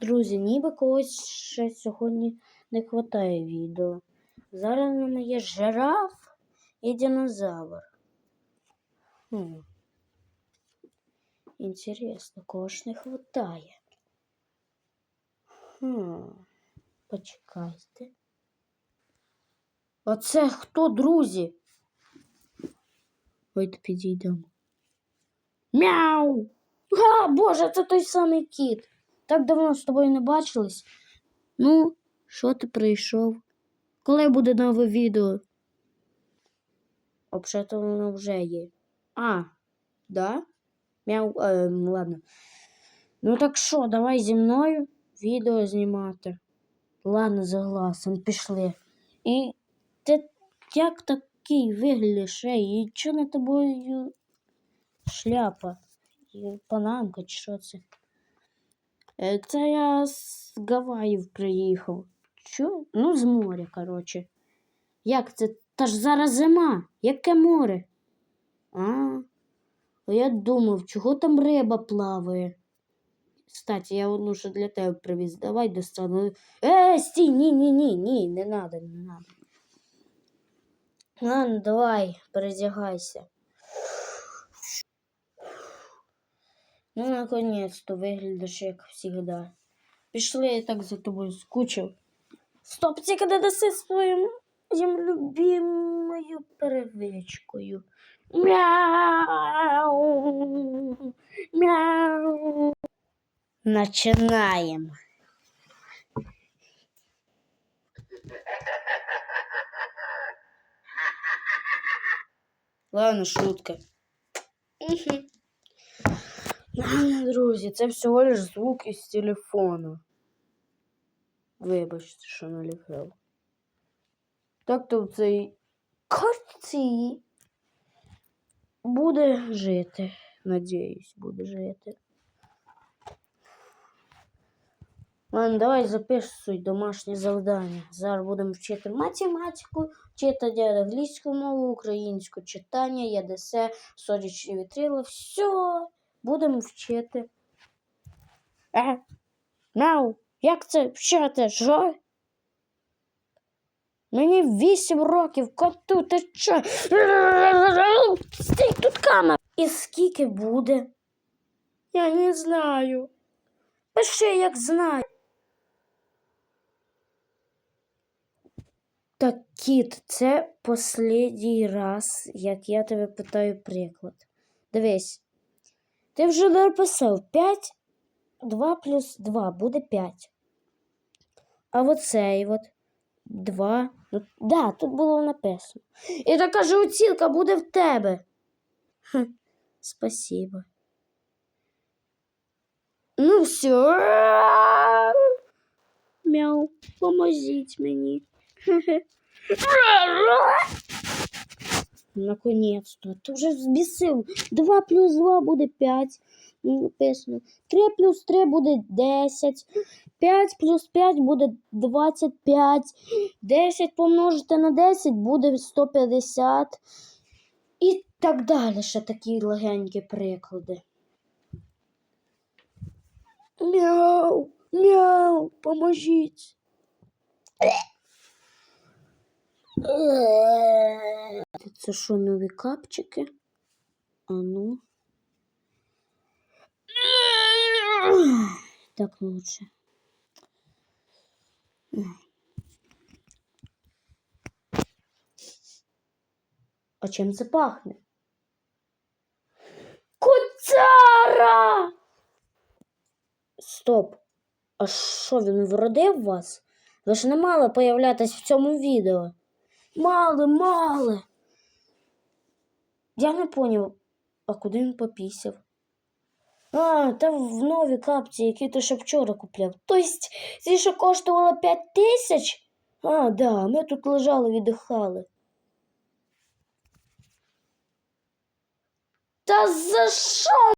Друзі, ніби когось ще сьогодні не вистачає відео. Зараз в мене є жираф і динозавр. Хм. Інтересно, кого ж не вистачає? Хм. Почекайте. А це хто, друзі? Давайте підійдемо. Мяу! А, Боже, це той самий кіт. Так давно з тобою не бачились. Ну, що ти прийшов? Коли буде нове відео? Взагалі воно вже є. А, да? Мяу, е, ладно. Ну так що, давай зі мною відео знімати. Ладно, согласен, пішли. І ти як такий виглядаєш, ей, і що на тобою шляпа? І панамка чи що це? Це я з Гаваїв приїхав. Що? Ну, з моря, коротше. Як це? Та ж зараз зима. Яке море? А, а я думав, чого там риба плаває. Кстати, я одну ще для тебе привіз. Давай достану. Е, стій, ні, ні, ні, ні, не надо, не надо. Ладно, давай, перезягайся. Ну, наконец-то виглядаєш, як завжди. Пішли, я так за тобою скучив. Стоп, тільки не даси своїм їм любимою перевичкою. Мяу. Мяу. Начинаем. Ладно, шутка. Друзі, це всього лиш звук із телефону. Вибачте, що наліпив. Так то в цей картці буде жити. Надіюсь, буде жити. Ладно, давай записуй домашнє завдання. Зараз будемо вчити математику, вчити англійську мову, українську читання, ядесе, сонячні вітрила. Все, будемо вчити. Е, нау, як це вчити? Що? Мені вісім років, коту, ти що? Стій тут камера. І скільки буде? Я не знаю. Пиши, як знаю. Так, кіт, це останній раз, як я тебе питаю приклад. Дивись, ти вже написав 5, 2 плюс 2 буде 5. А оцей от 2. Ну, да, тут було написано. І така ж оцінка буде в тебе. Хм, спасибо. Ну все. Мяу, поможіть мені. Наконец-то. Ти вже збісив. 2 плюс 2 буде 5. Написано. 3 плюс 3 буде 10. 5 плюс 5 буде 25. 10 помножити на 10 буде 150. І так далі. Ще такі легенькі приклади. Мяу, мяу, поможіть. Це що, нові капчики? А ну. Так лучше. А чим це пахне? Куцара! Стоп. А що він вродив вас? Ви ж не мали появлятись в цьому відео. Мали, мали. Я не поняв, а куди він попісяв? А, там в нові капці, які ти ще вчора купляв. Тобто, ці що коштувало 5 тисяч? А, да, ми тут лежали, віддихали. Та за що